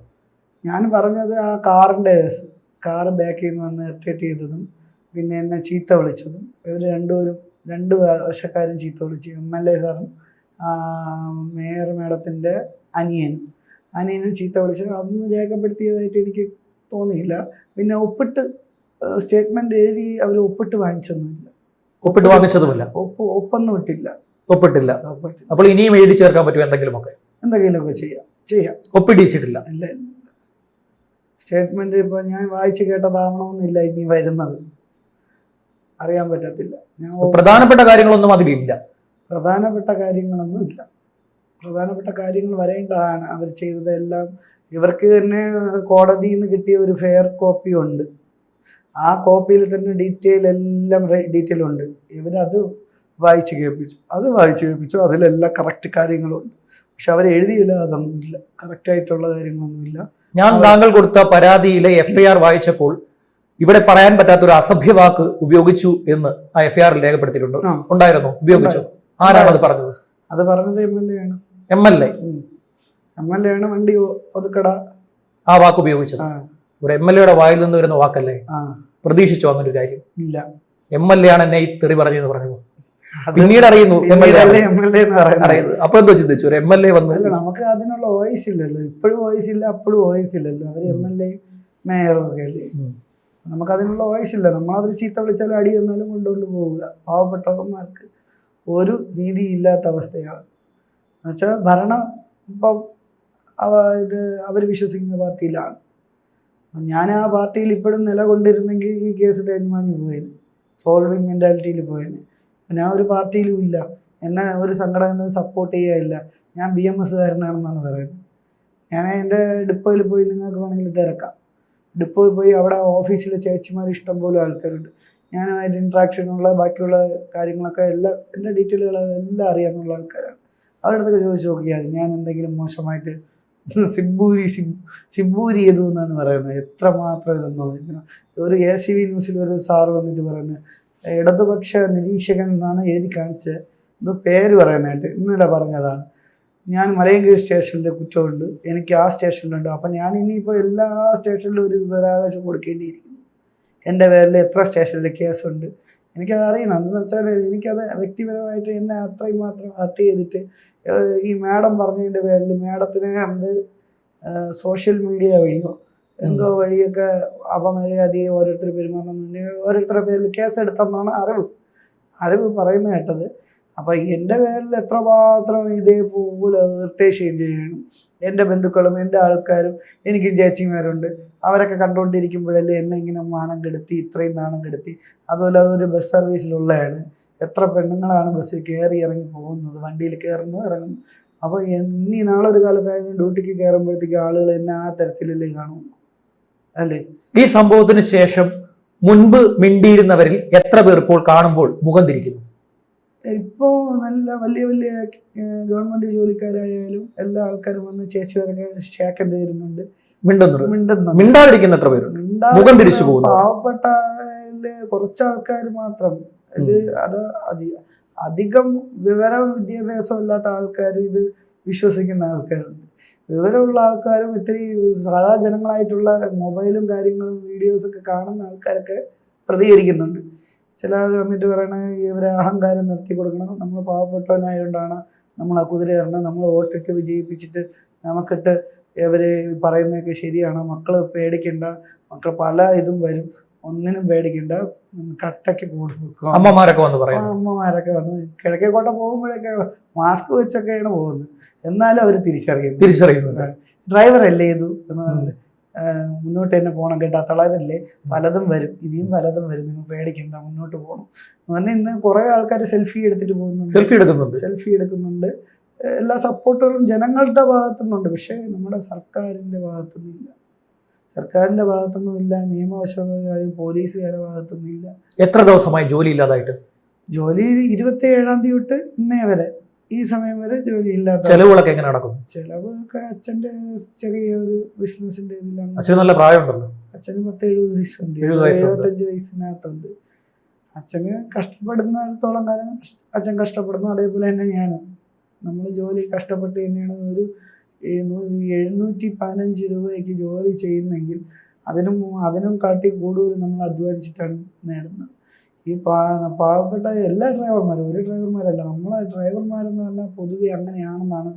ഞാൻ പറഞ്ഞത് ആ കാറിന്റെ കേസ് കാറ് ബാക്കിൽ നിന്ന് വന്ന് ഇറിറ്റേറ്റ് ചെയ്തതും പിന്നെ എന്നെ ചീത്ത വിളിച്ചതും ഇവർ രണ്ടുപേരും രണ്ട് വശക്കാരും ചീത്ത വിളിച്ചു എം എൽ എ സാറും മേയർ മേഡത്തിന്റെ അനിയനും. അനിയനും ചീത്ത വിളിച്ചത് അതൊന്നും രേഖപ്പെടുത്തിയതായിട്ട് എനിക്ക് തോന്നിയില്ല. പിന്നെ ഒപ്പിട്ട് സ്റ്റേറ്റ്മെന്റ് എഴുതി അവർ ഒപ്പിട്ട് വാങ്ങിച്ചൊന്നുമില്ല. ഒപ്പിട്ട് വാങ്ങിച്ചതുമില്ല? ഒപ്പ് ഒപ്പൊന്നും ഇട്ടില്ല. ഒപ്പിട്ടില്ല. അപ്പോൾ ഇനിയും എഴുതി ചേർക്കാൻ പറ്റും എന്തെങ്കിലുമൊക്കെ? എന്തെങ്കിലുമൊക്കെ ചെയ്യാം. ചെയ്യാം. ഒപ്പിടിച്ചിട്ടില്ല. ഇല്ല. സ്റ്റേറ്റ്മെന്റ് ഇപ്പൊ ഞാൻ വായിച്ചു കേട്ടതാവണമെന്നില്ല ഇനി വരുന്നത്. അറിയാൻ പറ്റത്തില്ല. ഞാൻ പ്രധാനപ്പെട്ട കാര്യങ്ങളൊന്നും അതിലില്ല പ്രധാനപ്പെട്ട കാര്യങ്ങളൊന്നും ഇല്ല. പ്രധാനപ്പെട്ട കാര്യങ്ങൾ വരേണ്ടതാണ്. അവർ ചെയ്തതെല്ലാം ഇവർക്ക് തന്നെ കോടതിയിൽ നിന്ന് കിട്ടിയ ഒരു ഫെയർ കോപ്പി ഉണ്ട്. ആ കോപ്പിയിൽ തന്നെ ഡീറ്റെയിൽ എല്ലാം ഡീറ്റെയിൽ ഉണ്ട്. ഇവരത് വായിച്ച് കേൾപ്പിച്ചു. അത് വായിച്ച് കേൾപ്പിച്ചു. അതിലെല്ലാം കറക്റ്റ് കാര്യങ്ങളുണ്ട്. പക്ഷെ അവർ എഴുതിയില്ല അതൊന്നുമില്ല കറക്റ്റ് ആയിട്ടുള്ള കാര്യങ്ങളൊന്നുമില്ല ഞാൻ താങ്കൾ കൊടുത്ത പരാതിയിലെ എഫ്ഐആർ വായിച്ചപ്പോൾ ഇവിടെ പറയാൻ പറ്റാത്ത ഒരു അസഭ്യ വാക്ക് ഉപയോഗിച്ചു എന്ന് ആ എഫ്ഐആറിൽ രേഖപ്പെടുത്തിയിട്ടുണ്ട്. ഉണ്ടായിരുന്നു? ഉപയോഗിച്ചു. ആരാണ് അത് പറഞ്ഞത്? അത് പറഞ്ഞത് എം എൽ എ ആണ്. M L A M L A ആണ് വണ്ടി ഒതുക്കട. ആ വാക്ക് ഉപയോഗിച്ചത്. ഒരു എം എൽ എയുടെ വായിൽ നിന്ന് വരുന്ന വാക്കല്ലേ? പ്രതീക്ഷിച്ചു അങ്ങനെ ഒരു കാര്യം. ഇല്ല. എം എൽ എ ആണ് എന്നെ ഈ തെറി പറഞ്ഞെന്ന് പറഞ്ഞു പിന്നീട് അറിയുന്നു എം എൽ എ അറിയുന്നത് അപ്പൊ എന്തോ ചിന്തിച്ചു? ഒരു എം എൽ എ വന്ന്. നമുക്ക് അതിനുള്ള വോയിസ് ഇല്ലല്ലോ. ഇപ്പോഴും വോയിസ് ഇല്ല അപ്പോഴും വോയിസ് ഇല്ലല്ലോ. അവർ എം എൽ എയും മേയറും ഒക്കെ അല്ലേ? ഉം. നമുക്ക് അതിനുള്ള വോയിസ് നമ്മൾ അവർ ചീത്ത വിളിച്ചാലും അടി എന്നാലും കൊണ്ടുകൊണ്ട് പോവുക. പാവപ്പെട്ടവന്മാർക്ക് ഒരു നീതി ഇല്ലാത്ത അവസ്ഥയാണ്. എന്നുവെച്ചാൽ ഭരണം ഇപ്പം ഇത് അവർ വിശ്വസിക്കുന്ന പാർട്ടിയിലാണ്. ഞാൻ ആ പാർട്ടിയിൽ ഇപ്പോഴും നിലകൊണ്ടിരുന്നെങ്കിൽ ഈ കേസ് തേഞ്ഞുമാഞ്ഞു പോയത് സോൾവിങ് മെന്റാലിറ്റിയിൽ പോയത് ഞാൻ ഒരു പാർട്ടിയിലും ഇല്ല. എന്നെ ഒരു സംഘടന സപ്പോർട്ട് ചെയ്യാനില്ല. ഞാൻ ബി എം എസ്സുകാരനാണെന്നാണ് പറയുന്നത്. ഞാൻ എന്റെ ഡിപ്പോയിൽ പോയി നിങ്ങൾക്ക് വേണമെങ്കിൽ തിരക്കാം. ഡിപ്പോയിൽ പോയി അവിടെ ഓഫീസിലെ ചേച്ചിമാർ ഇഷ്ടംപോലെ ആൾക്കാരുണ്ട്. ഞാനുമായിട്ട് ഇൻട്രാക്ഷനുള്ള ബാക്കിയുള്ള കാര്യങ്ങളൊക്കെ എല്ലാം എന്റെ ഡീറ്റെയിലുകൾ എല്ലാം അറിയാനുള്ള ആൾക്കാരാണ്. അവരുടെ ചോദിച്ചു നോക്കിയാൽ ഞാൻ എന്തെങ്കിലും മോശമായിട്ട് സിബൂരി സിബ് സിബൂരി ഏതു എന്നാണ് പറയുന്നത്. എത്രമാത്രം ഇതെന്നോ ഒരു എ സി വി ന്യൂസിൽ ഒരു സാറ് വന്നിട്ട് പറയുന്നത് ഇടതുപക്ഷ നിരീക്ഷകൻ എന്നാണ് എഴുതി കാണിച്ചത്. എന്തോ പേര് പറയുന്നതായിട്ട് ഇന്നലെ പറഞ്ഞതാണ്. ഞാൻ മലയങ്കീഴ് സ്റ്റേഷനിൽ കുറ്റമുണ്ട് എനിക്ക് ആ സ്റ്റേഷനിലുണ്ട്. അപ്പം ഞാൻ ഇനിയിപ്പോൾ എല്ലാ സ്റ്റേഷനിലും ഒരു വിവരാവകാശം കൊടുക്കേണ്ടിയിരിക്കുന്നു. എന്റെ പേരിൽ എത്ര സ്റ്റേഷനിൽ കേസുണ്ട്. എനിക്കത് അറിയണം. എന്താണെന്ന് വെച്ചാൽ എനിക്കത് വ്യക്തിപരമായിട്ട് എന്നെ അത്രയും മാത്രം ഹർട്ട് ചെയ്തിട്ട് ഈ മാഡം പറഞ്ഞതിന്റെ പേരിൽ മാഡത്തിന് എന്ത് സോഷ്യൽ മീഡിയ വഴിയോ എന്തോ വഴിയൊക്കെ അപമര്യാദയെ ഓരോരുത്തർ പെരുമാറുന്നുണ്ടെങ്കിൽ ഓരോരുത്തരുടെ പേരിൽ കേസ് എടുത്തെന്നാണ് അറിവ്. അറിവ് പറയുന്ന കേട്ടത്. അപ്പം എന്റെ പേരിൽ എത്രമാത്രം ഇതേപോലെ ഇറിറ്റേഷൻ ചെയ്യണം എന്റെ ബന്ധുക്കളും എന്റെ ആൾക്കാരും എനിക്ക് ചേച്ചിമാരുണ്ട്. അവരൊക്കെ കണ്ടുകൊണ്ടിരിക്കുമ്പോഴല്ലേ എന്നെ ഇങ്ങനെ മാനം കെടുത്തി ഇത്രയും നാണം കെടുത്തി. അതുപോലെ അതൊരു ബസ് സർവീസിലുള്ളതാണ് എത്ര പെണ്ണുങ്ങളാണ് ബസ്സിൽ കയറി ഇറങ്ങി പോകുന്നത്? വണ്ടിയിൽ കയറുന്നു ഇറങ്ങുന്നു. അപ്പോൾ ഇനി നാളെ ഒരു കാലത്തായാലും ഡ്യൂട്ടിക്ക് കയറുമ്പോഴത്തേക്ക് ആളുകൾ എന്നെ ആ തരത്തിലല്ലേ കാണും? അല്ലേ? ഈ സംഭവത്തിന് ശേഷം മുൻപ് മിണ്ടിയിരുന്നവരിൽ എത്ര പേർ ഇപ്പോൾ കാണുമ്പോൾ മുഖം തിരിക്കുന്നു? ഇപ്പോ നല്ല വലിയ വലിയ ഗവൺമെന്റ് ജോലിക്കാരായാലും എല്ലാ ആൾക്കാരും വന്ന് ചേച്ചിമാരൊക്കെ ഷേക്കൻഡ് വരുന്നുണ്ട് മിണ്ടുന്നുണ്ട്. മിണ്ടുന്നുണ്ട്. മിണ്ടാതിരിക്കുന്ന എത്ര പേരുണ്ട്? മുഖം തിരിച്ചു പോകുന്നു. പാവപ്പെട്ട കുറച്ച് ആൾക്കാർ മാത്രം. ഇത് അത് അധികം വിവരം വിദ്യാഭ്യാസം ഇല്ലാത്ത ആൾക്കാർ ഇത് വിശ്വസിക്കുന്ന ആൾക്കാരുണ്ട്. വിവരമുള്ള ആൾക്കാരും ഇത്തിരി സാധാ ജനങ്ങളായിട്ടുള്ള മൊബൈലും കാര്യങ്ങളും വീഡിയോസ് ഒക്കെ കാണുന്ന ആൾക്കാരൊക്കെ പ്രതികരിക്കുന്നുണ്ട്. ചില ആൾ വന്നിട്ട് പറയണ ഇവരെ അഹങ്കാരം നിർത്തി കൊടുക്കണം. നമ്മൾ പാവപ്പെട്ടവനായതുകൊണ്ടാണ് നമ്മൾ ആ കുതിര കയറണം നമ്മൾ വോട്ടിട്ട് വിജയിപ്പിച്ചിട്ട് നമുക്കിട്ട് ഇവർ പറയുന്നതൊക്കെ ശരിയാണ്. മക്കൾ പേടിക്കണ്ട. മക്കൾ പല ഇതും വരും. ഒന്നിനും പേടിക്കണ്ട. കട്ടയ്ക്ക് കൂടി അമ്മമാരൊക്കെ വന്ന് പറയുന്നു. അമ്മമാരൊക്കെ വന്ന് കിഴക്കേക്കോട്ട പോകുമ്പോഴൊക്കെ മാസ്ക് വെച്ചൊക്കെയാണ് പോകുന്നത്. എന്നാലും അവർ തിരിച്ചറിയുന്നു. തിരിച്ചറിയുന്നുണ്ട്. ഡ്രൈവർ അല്ലേ ഇത് എന്ന് മുന്നോട്ട് തന്നെ പോകണം. കേട്ടോ തളരല്ലേ? പലതും വരും. ഇനിയും പലതും വരും. നിങ്ങൾ പേടിക്കണ്ട മുന്നോട്ട് പോകണം. എന്ന് പറഞ്ഞാൽ ഇന്ന് കുറേ ആൾക്കാർ സെൽഫി എടുത്തിട്ട് പോകുന്നുണ്ട്. സെൽഫി എടുക്കുന്നുണ്ട്. സെൽഫി എടുക്കുന്നുണ്ട്. എല്ലാ സപ്പോർട്ടുകളും ജനങ്ങളുടെ ഭാഗത്തുനിന്നുണ്ട്. പക്ഷേ നമ്മുടെ സർക്കാരിന്റെ ഭാഗത്തുനിന്നില്ല. സർക്കാരിന്റെ ഭാഗത്തുനിന്നും ഇല്ല നിയമവശമായും പോലീസുകാരുടെ ഭാഗത്തുനിന്നും ഇല്ല എത്ര ദിവസമായി ജോലി ഇല്ലാതായിട്ട്? ജോലി ഇരുപത്തി ഏഴാം തീയതി തൊട്ട് ഇന്നേ വരെ. ഈ സമയം വരെ ജോലി ഇല്ലാത്ത ചെലവുകളൊക്കെ എങ്ങനെ നടക്കും? ചെലവൊക്കെ അച്ഛന്റെ ചെറിയ ഒരു ബിസിനസിന്റെ ഇതിലാണ്. അച്ഛന് നല്ല പ്രായമുണ്ടല്ലോ. അച്ഛന് പത്ത് എഴുപത് വയസ്സുണ്ട്. എഴുപത് വയസ്സുണ്ട്. എഴുപത്തഞ്ച് വയസ്സിനകത്തുണ്ട്. അച്ഛന് കഷ്ടപ്പെടുന്നിടത്തോളം കാലം അച്ഛൻ കഷ്ടപ്പെടുന്നു. അതേപോലെ തന്നെ ഞാനും. നമ്മൾ ജോലി കഷ്ടപ്പെട്ട് തന്നെയാണ് ഒരു എഴുന്നൂ- എഴുന്നൂറ്റി പതിനഞ്ച് രൂപയ്ക്ക് ജോലി ചെയ്യുന്നെങ്കിൽ അതിനും അതിനും കാട്ടി കൂടുതൽ നമ്മൾ അധ്വാനിച്ചിട്ടാണ് നേടുന്നത്. ഈ പാ പാവപ്പെട്ട എല്ലാ ഡ്രൈവർമാരും ഒരു ഡ്രൈവർമാരല്ല നമ്മളെ ഡ്രൈവർമാരെന്ന് പറഞ്ഞാൽ പൊതുവെ അങ്ങനെയാണെന്നാണ്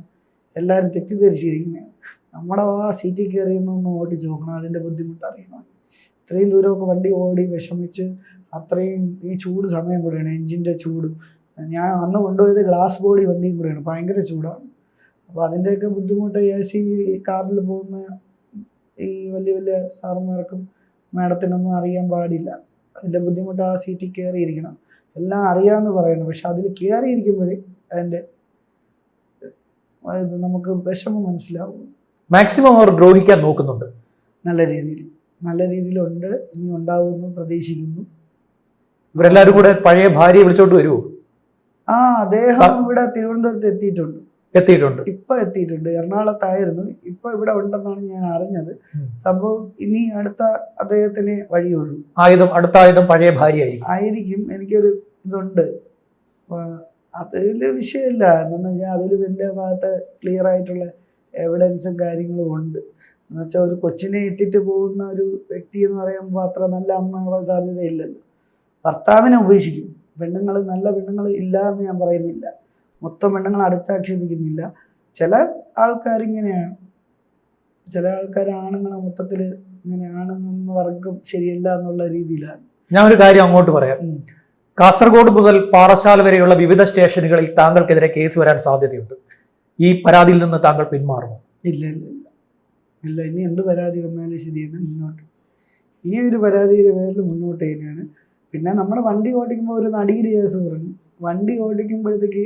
എല്ലാവരും തെറ്റിദ്ധരിച്ചിരിക്കുന്നത്. നമ്മുടെ ആ സീറ്റിൽ കയറിയൊന്നും ഓടിച്ച് നോക്കണം അതിന്റെ ബുദ്ധിമുട്ട് അറിയണം ഇത്രയും ദൂരമൊക്കെ വണ്ടി ഓടി വിഷമിച്ച് അത്രയും ഈ ചൂട് സമയം കൂടെയാണ് എൻജിന്റെ ചൂട്. ഞാൻ അന്ന് കൊണ്ടുപോയത് ഗ്ലാസ് ബോഡി വണ്ടിയും കൂടെയാണ് ഭയങ്കര ചൂടാണ്. അപ്പോൾ അതിന്റെയൊക്കെ ബുദ്ധിമുട്ട് എ സി കാറിൽ പോകുന്ന ഈ വലിയ വലിയ സാറന്മാർക്കും മാഡത്തിനൊന്നും അറിയാൻ പാടില്ല. അതിന്റെ ബുദ്ധിമുട്ട് ആ സീറ്റിൽ കയറിയിരിക്കണം എല്ലാം അറിയാമെന്ന് പറയുന്നു. പക്ഷെ അതിൽ കയറിയിരിക്കുമ്പോഴേ അതിന്റെ അതായത് നമുക്ക് വിഷമം മനസ്സിലാവും. മാക്സിമം അവർ ദ്രോഹിക്കാൻ നോക്കുന്നുണ്ട്. നല്ല രീതിയിൽ നല്ല രീതിയിലുണ്ട്. ഇനി ഉണ്ടാവുമെന്ന് പ്രതീക്ഷിക്കുന്നു. ഇവരെല്ലാവരും കൂടെ പഴയ ഭാര്യയെ വിളിച്ചോണ്ട് വരുമോ ആ അദ്ദേഹം. ഇവിടെ തിരുവനന്തപുരത്ത് എത്തിയിട്ടുണ്ട്. എത്തിയിട്ടുണ്ട്. ഇപ്പൊ എത്തിയിട്ടുണ്ട്. എറണാകുളത്തായിരുന്നു. ഇപ്പൊ ഇവിടെ ഉണ്ടെന്നാണ് ഞാൻ അറിഞ്ഞത്. സംഭവം ഇനി അടുത്ത അദ്ദേഹത്തിന് വഴിയുള്ളൂ. ആയുധം അടുത്ത ആയുധം പഴയ ഭാര്യ ആയിരിക്കും. എനിക്കൊരു ഇതുണ്ട്. അതിൽ വിഷയമില്ല. എന്താണെന്ന് വെച്ചാൽ അതിൽ എന്റെ ഭാഗത്ത് ക്ലിയർ ആയിട്ടുള്ള എവിഡൻസും കാര്യങ്ങളും ഉണ്ട്. എന്ന് വെച്ചാൽ ഒരു കൊച്ചിനെ ഇട്ടിട്ട് പോകുന്ന ഒരു വ്യക്തി എന്ന് പറയുമ്പോൾ അത്ര നല്ല അമ്മയാവാൻ സാധ്യതയില്ലല്ലോ. ഭർത്താവിനെ ഉപേക്ഷിക്കും. പെണ്ണുങ്ങൾ നല്ല പെണ്ണുങ്ങൾ ഇല്ല എന്ന് ഞാൻ പറയുന്നില്ല. മൊത്തം പെണ്ണുങ്ങൾ അടുത്താക്ഷേപിക്കുന്നില്ല. ചില ആൾക്കാർ ഇങ്ങനെയാണ് ചില ആൾക്കാർ ആണുങ്ങളെ മൊത്തത്തിൽ ഇങ്ങനെയാണെന്ന് വർഗം ശരിയല്ല എന്നുള്ള രീതിയിലാണ്. ഞാൻ ഒരു കാര്യം അങ്ങോട്ട് പറയാം. കാസർഗോഡ് മുതൽ പാറശാല വരെയുള്ള വിവിധ സ്റ്റേഷനുകളിൽ താങ്കൾക്കെതിരെ കേസ് വരാൻ സാധ്യതയുണ്ട്. ഈ പരാതിയിൽ നിന്ന് താങ്കൾ പിന്മാറുമോ? ഇല്ല ഇല്ല ഇല്ല. ഇല്ല ഇനി എന്ത് പരാതി വന്നാലും ശരിയാണ് മുന്നോട്ട്. ഈ ഒരു പരാതിയുടെ പേരിൽ മുന്നോട്ട് തന്നെയാണ്. പിന്നെ നമ്മുടെ വണ്ടി ഓടിക്കുമ്പോൾ ഒരു നടീര് കേസ് പറഞ്ഞു വണ്ടി ഓടിക്കുമ്പോഴത്തേക്ക്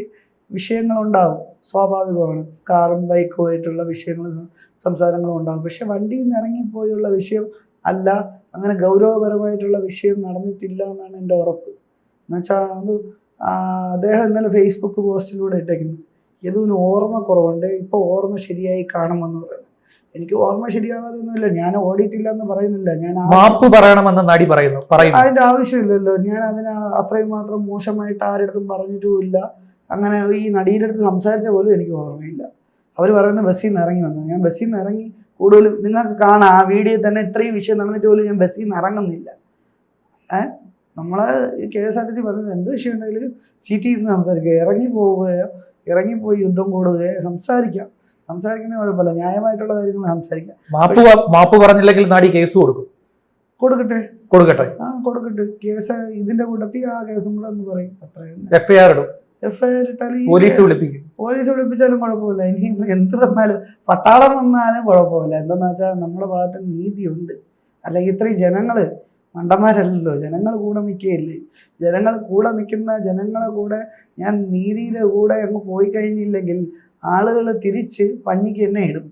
വിഷയങ്ങളുണ്ടാവും. സ്വാഭാവികമാണ്. കാറും ബൈക്കും ആയിട്ടുള്ള വിഷയങ്ങൾ സംസാരങ്ങളും ഉണ്ടാവും. പക്ഷെ വണ്ടിയിൽ നിന്ന് ഇറങ്ങിപ്പോയുള്ള വിഷയം അല്ല. അങ്ങനെ ഗൗരവപരമായിട്ടുള്ള വിഷയം നടന്നിട്ടില്ല എന്നാണ് എന്റെ ഉറപ്പ്. എന്നുവെച്ചാൽ അത് അദ്ദേഹം ഇന്നലെ ഫേസ്ബുക്ക് പോസ്റ്റിലൂടെ ഇട്ടേക്കുന്നു. ഏതൊന്നും ഓർമ്മ കുറവുണ്ട്. ഇപ്പൊ ഓർമ്മ ശരിയായി കാണുമെന്ന് പറയുന്നത് എനിക്ക് ഓർമ്മ ശരിയാവാതൊന്നുമില്ല. ഞാൻ ഓടിയിട്ടില്ല എന്ന് പറയുന്നില്ല. ഞാൻ മാപ്പ് പറയണമെന്ന് നടി പറയുന്നു പറയുന്നു. അതിന്റെ ആവശ്യമില്ലല്ലോ. ഞാൻ അതിന് അത്രയും മാത്രം മോശമായിട്ട് ആരുടെ പറഞ്ഞിട്ടുമില്ല. അങ്ങനെ ഈ നടിയുടെ അടുത്ത് സംസാരിച്ച പോലും എനിക്ക് ഓർമ്മയില്ല. അവർ പറയുന്ന ബസ്സിൽ നിന്ന് ഇറങ്ങി വന്നു. ഞാൻ ബസ്സിൽ നിന്ന് ഇറങ്ങി കൂടുതലും നിങ്ങൾക്ക് കാണാം ആ വീഡിയോ തന്നെ ഇത്രയും വിഷയം നടന്നിട്ട് പോലും ഞാൻ ബസ്സിൽ നിന്ന് ഇറങ്ങുന്നില്ല. ഏ? നമ്മളെ K S R T C പറഞ്ഞത് എന്ത് വിഷയം ഉണ്ടെങ്കിലും സീറ്റിൽ ഇരുന്ന് സംസാരിക്കുക. ഇറങ്ങി പോവുകയോ ഇറങ്ങിപ്പോയി യുദ്ധം കൂടുകയോ സംസാരിക്കാം. സംസാരിക്കുന്ന കുഴപ്പമില്ല. ന്യായമായിട്ടുള്ള കാര്യങ്ങൾ സംസാരിക്കാം. മാപ്പ് മാപ്പ് പറഞ്ഞില്ലെങ്കിൽ നാടി കേസ് കൊടുക്കും. കൊടുക്കട്ടെ? കൊടുക്കട്ടെ. ആ കൊടുക്കട്ടെ. കേസ് ഇതിന്റെ കൂട്ടത്തിൽ ആ കേസും കൂടെ ഒന്ന് പറയും. അത്രയും എഫ്ഐആർ ഇടും. എഫ് ഐ ഇട്ടാൽ പോലീസ് വിളിപ്പിക്കും. പോലീസ് വിളിപ്പിച്ചാലും കുഴപ്പമില്ല. ഇനി എന്ത് വന്നാലും പട്ടാളം വന്നാലും കുഴപ്പമില്ല. എന്താന്ന് വെച്ചാൽ നമ്മുടെ ഭാഗത്ത് നീതിയുണ്ട്. അല്ലെങ്കിൽ ഇത്രയും ജനങ്ങൾ മണ്ടന്മാരല്ലല്ലോ. ജനങ്ങൾ കൂടെ നിൽക്കുകയില്ലേ? ജനങ്ങൾ കൂടെ നിൽക്കുന്ന ജനങ്ങളെ കൂടെ ഞാൻ നീതിയുടെ കൂടെ അങ്ങ് പോയി കഴിഞ്ഞില്ലെങ്കിൽ ആളുകൾ തിരിച്ച് പഞ്ഞിക്ക് തന്നെ ഇടും.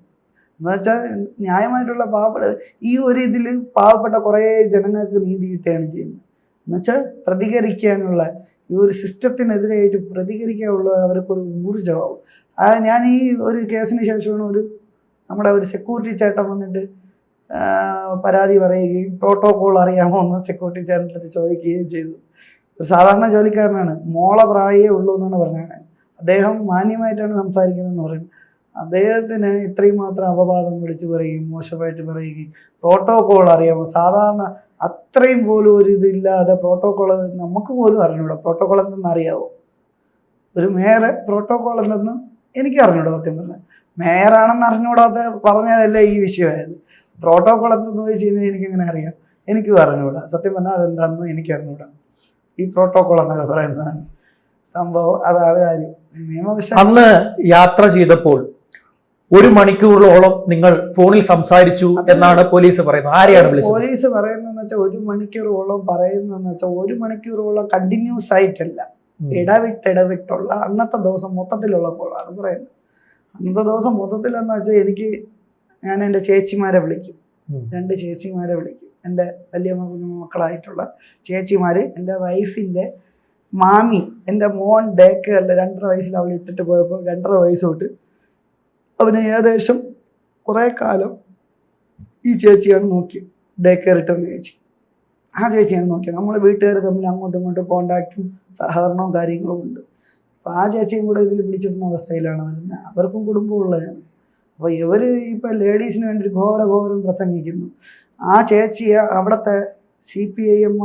എന്ന് വെച്ചാൽ ന്യായമായിട്ടുള്ള പാവപ്പെട്ട ഈ ഒരു ഇതിൽ പാവപ്പെട്ട കുറേ ജനങ്ങൾക്ക് നീതി കിട്ടുകയാണ് ചെയ്യുന്നത്. എന്നുവെച്ചാൽ പ്രതികരിക്കാനുള്ള ഈ ഒരു സിസ്റ്റത്തിനെതിരായിട്ട് പ്രതികരിക്കാനുള്ള അവർക്കൊരു ഊർജമാവും. ഞാൻ ഈ ഒരു കേസിന് ശേഷമാണ് ഒരു നമ്മുടെ ഒരു സെക്യൂരിറ്റി ചേട്ടൻ വന്നിട്ട് പരാതി പറയുകയും പ്രോട്ടോകോൾ അറിയാമോ എന്ന് സെക്യൂരിറ്റി ചേട്ടന്റെ അടുത്ത് ചോദിക്കുകയും ചെയ്തു. ഒരു സാധാരണ ജോലിക്കാരനാണ്. മോളെ പ്രായേ ഉള്ളൂ എന്നാണ് പറഞ്ഞത്. അദ്ദേഹം മാന്യമായിട്ടാണ് സംസാരിക്കുന്നതെന്ന് പറയുന്നത് അദ്ദേഹത്തിന് ഇത്രയും മാത്രം അപവാദം വിളിച്ചു പറയുകയും മോശമായിട്ട് പറയുകയും പ്രോട്ടോകോൾ അറിയാമോ? സാധാരണ അത്രയും പോലും ഒരു ഇതില്ലാതെ പ്രോട്ടോകോൾ നമുക്ക് പോലും അറിഞ്ഞൂടാ. പ്രോട്ടോകോൾ എന്തെന്ന് അറിയാവോ? ഒരു മേയറ് പ്രോട്ടോകോൾ എന്തെന്ന് എനിക്ക് അറിഞ്ഞൂടാ സത്യം പറഞ്ഞാൽ മേയറാണെന്ന് അറിഞ്ഞൂടാതെ പറഞ്ഞതല്ലേ ഈ വിഷയമായത്? പ്രോട്ടോകോൾ എന്തെന്ന് ചോദിച്ചു കഴിഞ്ഞാൽ എനിക്കെങ്ങനെ അറിയാം? എനിക്ക് അറിഞ്ഞൂടാ. സത്യം പറഞ്ഞാൽ അതെന്താണെന്ന് എനിക്ക് അറിഞ്ഞൂടാ. ഈ പ്രോട്ടോകോൾ എന്നൊക്കെ പറയുന്നതാണ് സംഭവം. അതാണ് കാര്യം. നിയമവശ അന്ന് യാത്ര ചെയ്തപ്പോൾ ഒരു മണിക്കൂറിലോളം നിങ്ങൾ ഫോണിൽ സംസാരിച്ചു എന്നാണ് പോലീസ് പറയുന്നത്. ആരെയാണ് വിളിച്ചത്? പോലീസ് പറയുന്നതെന്ന് വെച്ചാൽ ഒരു മണിക്കൂറോളം പറയുന്നതെന്ന് വെച്ചാൽ ഒരു മണിക്കൂറോളം കണ്ടിന്യൂസ് ആയിട്ടല്ല. ഇടവിട്ടിടവിട്ടുള്ള ഇടവിട്ട് ഇടവിട്ടുള്ള അന്നത്തെ ദിവസം മൊത്തത്തിലുള്ള കോളാണ് പറയുന്നത്. അന്നത്തെ ദിവസം മൊത്തത്തിലെന്ന് വെച്ചാൽ എനിക്ക് ഞാൻ എന്റെ ചേച്ചിമാരെ വിളിക്കും. രണ്ട് ചേച്ചിമാരെ വിളിക്കും. എന്റെ വലിയ കുഞ്ഞു മക്കളായിട്ടുള്ള ചേച്ചിമാർ എന്റെ വൈഫിന്റെ മാമി എന്റെ മോൻ ഡേ കെയറിൽ രണ്ടര വയസ്സിൽ അവൾ ഇട്ടിട്ട് പോയപ്പോൾ രണ്ടര വയസ്സ് തൊട്ട് അവന് ഏകദേശം കുറേ കാലം ഈ ചേച്ചിയാണ് നോക്കി ഡേ കെയർ ഇട്ടെന്ന് ചേച്ചി. ആ ചേച്ചിയാണ് നോക്കിയത്. നമ്മൾ വീട്ടുകാർ തമ്മിൽ അങ്ങോട്ടും ഇങ്ങോട്ടും കോണ്ടാക്റ്റും സഹകരണവും കാര്യങ്ങളും ഉണ്ട്. അപ്പോൾ ആ ചേച്ചിയും കൂടെ ഇതിൽ പിടിച്ചിടുന്ന അവസ്ഥയിലാണ് വരുന്നത് അവർക്കും കുടുംബമുള്ളതാണ് അപ്പോൾ ഇവർ ഇപ്പോൾ ലേഡീസിന് വേണ്ടി ഘോര ഘോരം പ്രസംഗിക്കുന്നു. ആ ചേച്ചിയെ അവിടുത്തെ സി പി ഐ എം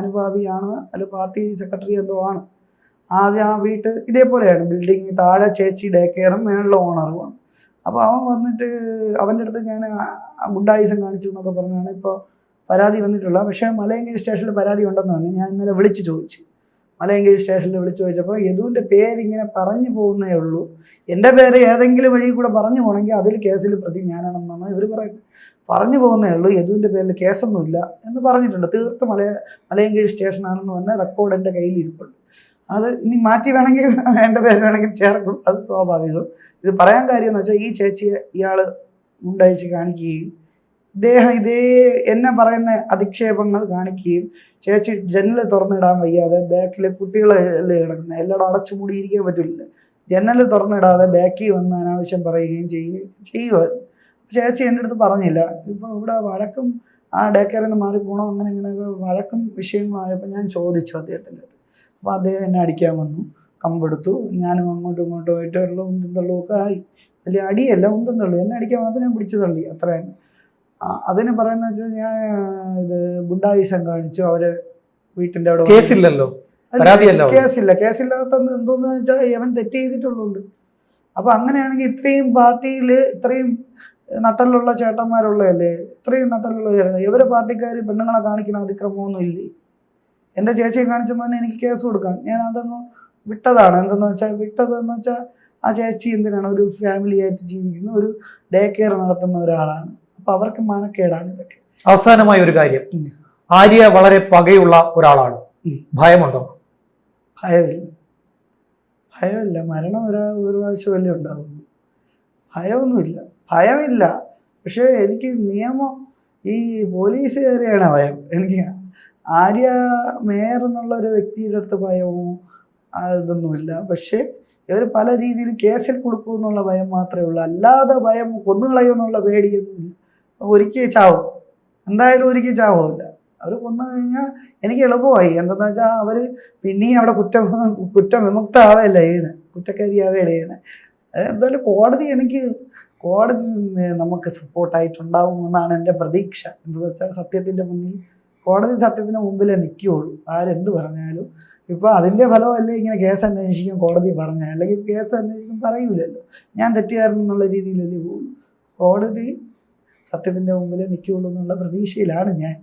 അനുഭാവിയാണ് അല്ല പാർട്ടി സെക്രട്ടറി എന്തോ ആണ്. ആദ്യം ആ വീട്ട് ഇതേപോലെയാണ്. ബിൽഡിങ് താഴെ ചേച്ചി ഡേ കെയറും മേളിലെ ഓണറുമാണ് അപ്പോൾ അവൻ വന്നിട്ട് അവന്റെ അടുത്ത് ഞാൻ ഗുണ്ടായുസം കാണിച്ചു എന്നൊക്കെ പറഞ്ഞാണ് ഇപ്പോൾ പരാതി വന്നിട്ടുള്ള പക്ഷേ മലയങ്കീഴ് സ്റ്റേഷനിൽ പരാതി ഉണ്ടെന്ന് പറഞ്ഞു. ഞാൻ ഇന്നലെ വിളിച്ച് ചോദിച്ചു. മലയങ്കീഴ് സ്റ്റേഷനിൽ വിളിച്ച് ചോദിച്ചപ്പോൾ യദുവിന്റെ പേരിങ്ങനെ പറഞ്ഞു പോകുന്നേ ഉള്ളൂ. എന്റെ പേര് ഏതെങ്കിലും വഴി കൂടെ പറഞ്ഞു പോകണമെങ്കിൽ അതിൽ കേസിൽ പ്രതി ഞാനാണെന്നാണ് ഇവർ പറയുന്നത്. പറഞ്ഞു പോകുന്നേ ഉള്ളൂ. യദുവിന്റെ പേരിൽ കേസൊന്നുമില്ല എന്ന് പറഞ്ഞിട്ടുണ്ട്. തീർത്ത് മലയ മലയങ്കീഴ് സ്റ്റേഷനാണെന്ന് പറഞ്ഞാൽ റെക്കോർഡ് എന്റെ കയ്യിൽ ഇരിപ്പുണ്ട്. അത് ഇനി മാറ്റി വേണമെങ്കിൽ എന്റെ പേര് വേണമെങ്കിൽ ചേർക്കും. അത് സ്വാഭാവികം. ഇത് പറയാൻ കാര്യം എന്ന് വെച്ചാൽ ഈ ചേച്ചിയെ ഇയാൾ മുണ്ടഴിച്ച് കാണിക്കുകയും ഇദ്ദേഹം ഇതേ എന്നെ പറയുന്ന അധിക്ഷേപങ്ങൾ കാണിക്കുകയും ചേച്ചി ജനൽ തുറന്നിടാൻ വയ്യാതെ ബാക്കിൽ കുട്ടികളെ കിടക്കുന്ന എല്ലായിടും അടച്ചു മൂടിയിരിക്കാൻ പറ്റില്ല. ജനൽ തുറന്നിടാതെ ബാക്കിൽ വന്ന് അനാവശ്യം പറയുകയും ചെയ്യുകയും ചെയ്യുമായിരുന്നു ചേച്ചി എന്റെ അടുത്ത് പറഞ്ഞില്ല. ഇപ്പോൾ ഇവിടെ വഴക്കും ആ ഡേക്കറിൽ നിന്ന് മാറിപ്പോണോ അങ്ങനെ ഇങ്ങനെ വഴക്കും വിഷയങ്ങളായപ്പോൾ ഞാൻ ചോദിച്ചു അദ്ദേഹത്തിന്റെ അടുത്ത്. അപ്പോൾ അദ്ദേഹം എന്നെ അടിക്കാൻ വന്നു. കമ്പെടുത്തു. ഞാനും അങ്ങോട്ടും ഇങ്ങോട്ടും ആയിട്ടുള്ള ഉന്തും തള്ളും ഒക്കെ ആയി. വലിയ അടിയല്ല ഉന്തും തള്ളു. എന്നെ അടിക്കാൻ വന്നപ്പോൾ ഞാൻ പിടിച്ചു തള്ളി അത്രയാണ് അതിന് പറയുന്ന വെച്ചാൽ ഞാൻ ഇത് ഗുണ്ടായുസം കാണിച്ചു. അവരെ വീട്ടിന്റെ അവിടെ കേസില്ലല്ലോ. കേസില്ല. കേസില്ലാത്ത എന്തോന്ന് വെച്ചാൽ അവൻ തെറ്റ് ചെയ്തിട്ടുള്ളുണ്ട്. അപ്പൊ അങ്ങനെയാണെങ്കിൽ ഇത്രയും പാർട്ടിയിൽ ഇത്രയും നട്ടലുള്ള ചേട്ടന്മാരുള്ളതല്ലേ? ഇത്രയും നട്ടലുള്ള ചേട്ടൻ ഇവരെ പാർട്ടിക്കാർ പെണ്ണുങ്ങളെ കാണിക്കുന്ന അതിക്രമമൊന്നും ഇല്ലേ എന്റെ ചേച്ചിയെ കാണിച്ചെന്ന് തന്നെ എനിക്ക് കേസ് കൊടുക്കാം ഞാൻ അതൊന്ന് വിട്ടതാണ്. എന്തെന്ന് വെച്ചാൽ വിട്ടതെന്ന് വെച്ചാൽ ആ ചേച്ചി എന്തിനാണ് ഒരു ഫാമിലി ആയിട്ട് ജീവിക്കുന്ന ഒരു ഡേ കെയർ നടത്തുന്ന ഒരാളാണ്. അപ്പൊ അവർക്ക് മാനക്കേടാണ് ഇതൊക്കെ. അവസാനമായ ഒരു കാര്യം. ആര്യ വളരെ പകയുള്ള ഒരാളാണ്. ഭയമുണ്ടോ? ഭയമില്ല. ഭയമില്ല. മരണം ഒരാ ഒരു പ്രാവശ്യമല്ലേ ഉണ്ടാവുള്ളൂ. ഭയമൊന്നുമില്ല. ഭയമില്ല. പക്ഷേ എനിക്ക് നിയമം ഈ പോലീസ് പോലീസുകാരെയാണ് ഭയം. എനിക്ക് ആര്യ മേയർ എന്നുള്ള ഒരു വ്യക്തിയുടെ അടുത്ത് ഭയമോ അതൊന്നുമില്ല. പക്ഷേ ഇവർ പല രീതിയിൽ കേസിൽ കൊടുക്കും എന്നുള്ള ഭയം മാത്രമേ ഉള്ളൂ. അല്ലാതെ ഭയം കൊന്നുകളയുമെന്നുള്ള പേടിയൊന്നുമില്ല. ഒരിക്കൽ ചാവും. എന്തായാലും ഒരിക്കൽ ചാവില്ല അവർ കൊന്നു കഴിഞ്ഞാൽ എനിക്ക് എളുപ്പമായി. എന്തെന്ന് വെച്ചാൽ അവർ പിന്നെയും അവിടെ കുറ്റം കുറ്റം വിമുക്തമാവല്ല ചെയ്യണേ. കുറ്റക്കാരിയാവുകയാണ് ചെയ്യണേ. എന്തായാലും കോടതി എനിക്ക് കോടതി നമുക്ക് സപ്പോർട്ടായിട്ടുണ്ടാവും എന്നാണ് എന്റെ പ്രതീക്ഷ. എന്താണെന്ന് വെച്ചാൽ സത്യത്തിന്റെ മുന്നിൽ കോടതി സത്യത്തിന് മുമ്പിലേ നിൽക്കുകയുള്ളൂ ആരെന്ത് പറഞ്ഞാലും ഇപ്പോൾ അതിന്റെ ഫലമല്ലേ ഇങ്ങനെ കേസ് അന്വേഷിക്കും കോടതി പറഞ്ഞാൽ? അല്ലെങ്കിൽ കേസ് അന്വേഷിക്കും പറയൂലല്ലോ. ഞാൻ തെറ്റുകാരൻ എന്നുള്ള രീതിയിലല്ലേ പോകുള്ളൂ. കോടതി സത്യത്തിന്റെ മുമ്പിലേ നിൽക്കുകയുള്ളൂ എന്നുള്ള പ്രതീക്ഷയിലാണ് ഞാൻ.